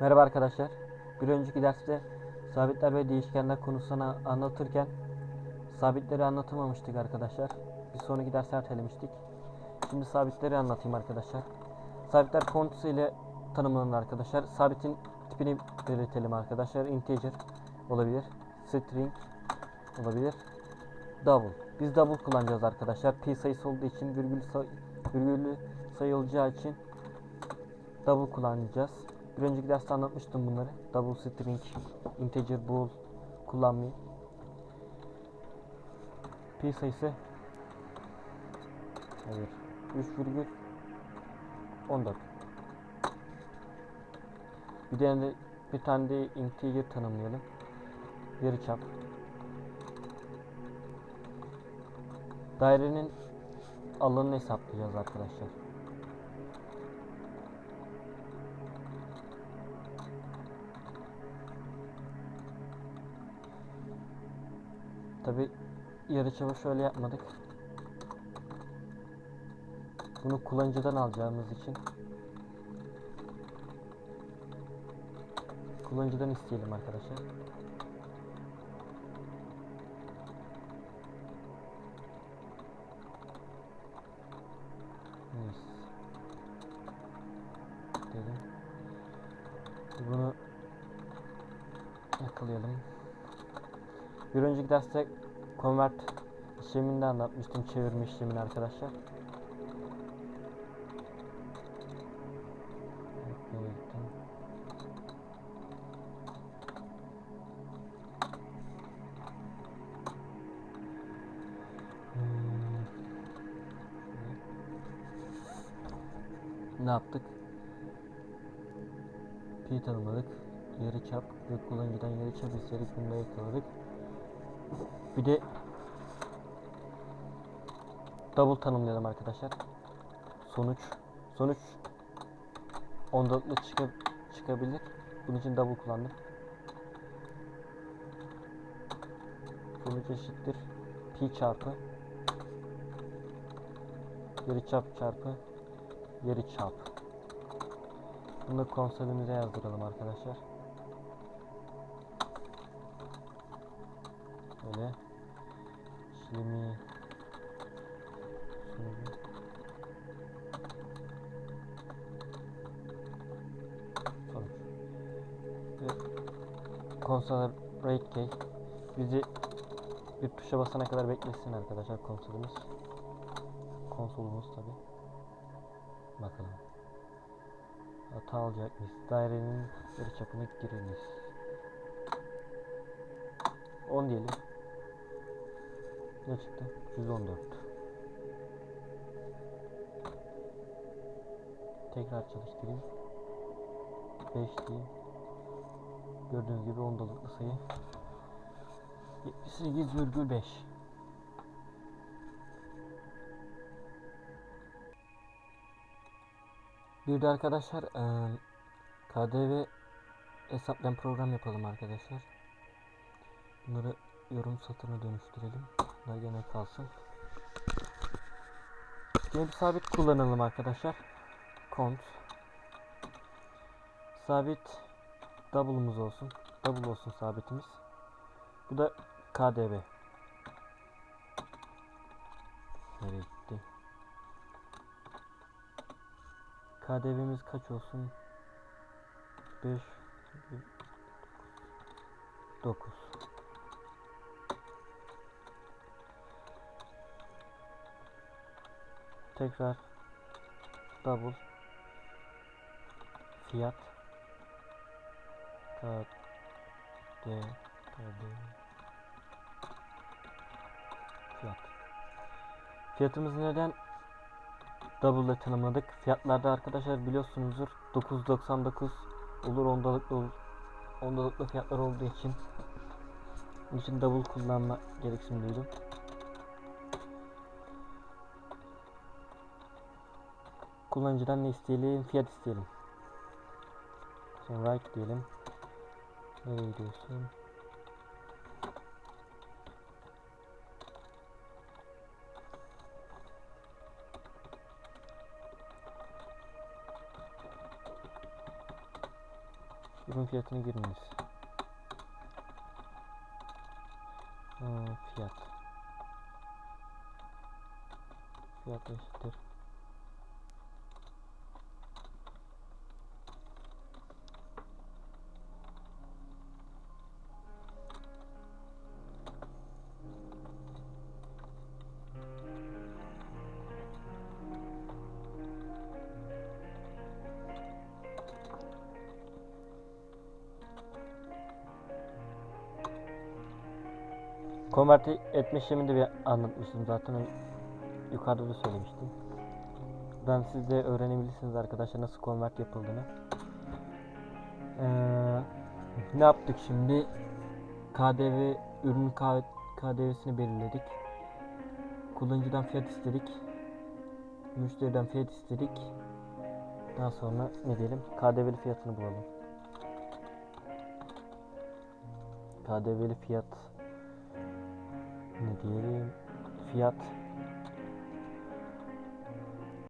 Merhaba arkadaşlar. Bir önceki derste sabitler ve değişkenler konusunu anlatırken sabitleri anlatamamıştık arkadaşlar. Bir sonraki dersi ertelemiştik. Şimdi sabitleri anlatayım arkadaşlar. Sabitler komutusu ile tanımlanır arkadaşlar. Sabitin tipini belirtelim arkadaşlar. Integer olabilir. String olabilir. Double. Biz double kullanacağız arkadaşlar. Pi sayısı olduğu için virgül say virgüllü sayılacağı için double kullanacağız. Bir önceki derste anlatmıştım bunları. Double string, integer, bool kullanmayı. Pi sayısı Hayır. 3 virgül 14. Bir tane de, bir tane de integer tanımlayalım. Yarıçap. Dairenin alanını hesaplayacağız arkadaşlar. Tabi yarıçapı şöyle yapmadık. Bunu kullanıcıdan alacağımız için kullanıcıdan isteyelim arkadaşlar. Dedim. Bunu yakalayalım. Bir önceki derste convert işlemini de anlatmıştım çevirme işlemini arkadaşlar. Ne yaptık? Pi tanımladık. Yarı çap ve kullanıcıdan yarı çap istedik. Bunu da yakaladık. Bir de double tanımlayalım arkadaşlar. Sonuç sonuç ondalıklı çıkıp çıkabilir. Bunun için double kullandım. Sonuç eşittir pi çarpı yarıçap çarpı yarıçap. Bunu da konsolimize yazdıralım arkadaşlar. Sonucu sonuç ve console rate key. Bizi bir tuşa basana kadar beklesin arkadaşlar konsolumuz. Konsolumuz tabi bakalım. Hata alacak mıyız? Dairenin yarıçapını giriniz 10 diyelim ne çıktı 114 tekrar çalıştırayım 5 diyeyim gördüğünüz gibi ondalıklı sayı. 78,5 Bir de arkadaşlar eee, KDV hesaplayan program yapalım arkadaşlar. Bunları yorum satırına dönüştürelim. Bunlar gene kalsın. Yine bir sabit kullanalım arkadaşlar. Cont Sabit double'ımız olsun. Double olsun sabitimiz. Bu da KDV. Nereye gitti? KDV'miz kaç olsun? 5 9 Tekrar double. Fiyat. KD KD fiyat. Fiyatımızı neden double ile tanımladık? Fiyatlarda arkadaşlar biliyorsunuzdur 9.99 olur ondalıklı olur. Ondalıklı fiyatlar olduğu için. İçin double kullanma gereksinim duydum. Kullanıcıdan ne isteyelim? Fiyat isteyelim. Sonra right diyelim. Nereye gidiyorsun? Ürün fiyatını giriniz. Hmm, fiyat. Fiyat eşittir. Konverti etme işlemini de bir anlatmıştım zaten o- yukarıda da söylemiştim. Ben siz de öğrenebilirsiniz arkadaşlar nasıl konvert yapıldığını. Ee, ne yaptık şimdi? KDV ürün KDV'sini belirledik. Kullanıcıdan fiyat istedik. Müşteriden fiyat istedik. Daha sonra ne diyelim? KDV'li fiyatını bulalım. KDV'li fiyat ne diyelim? Fiyat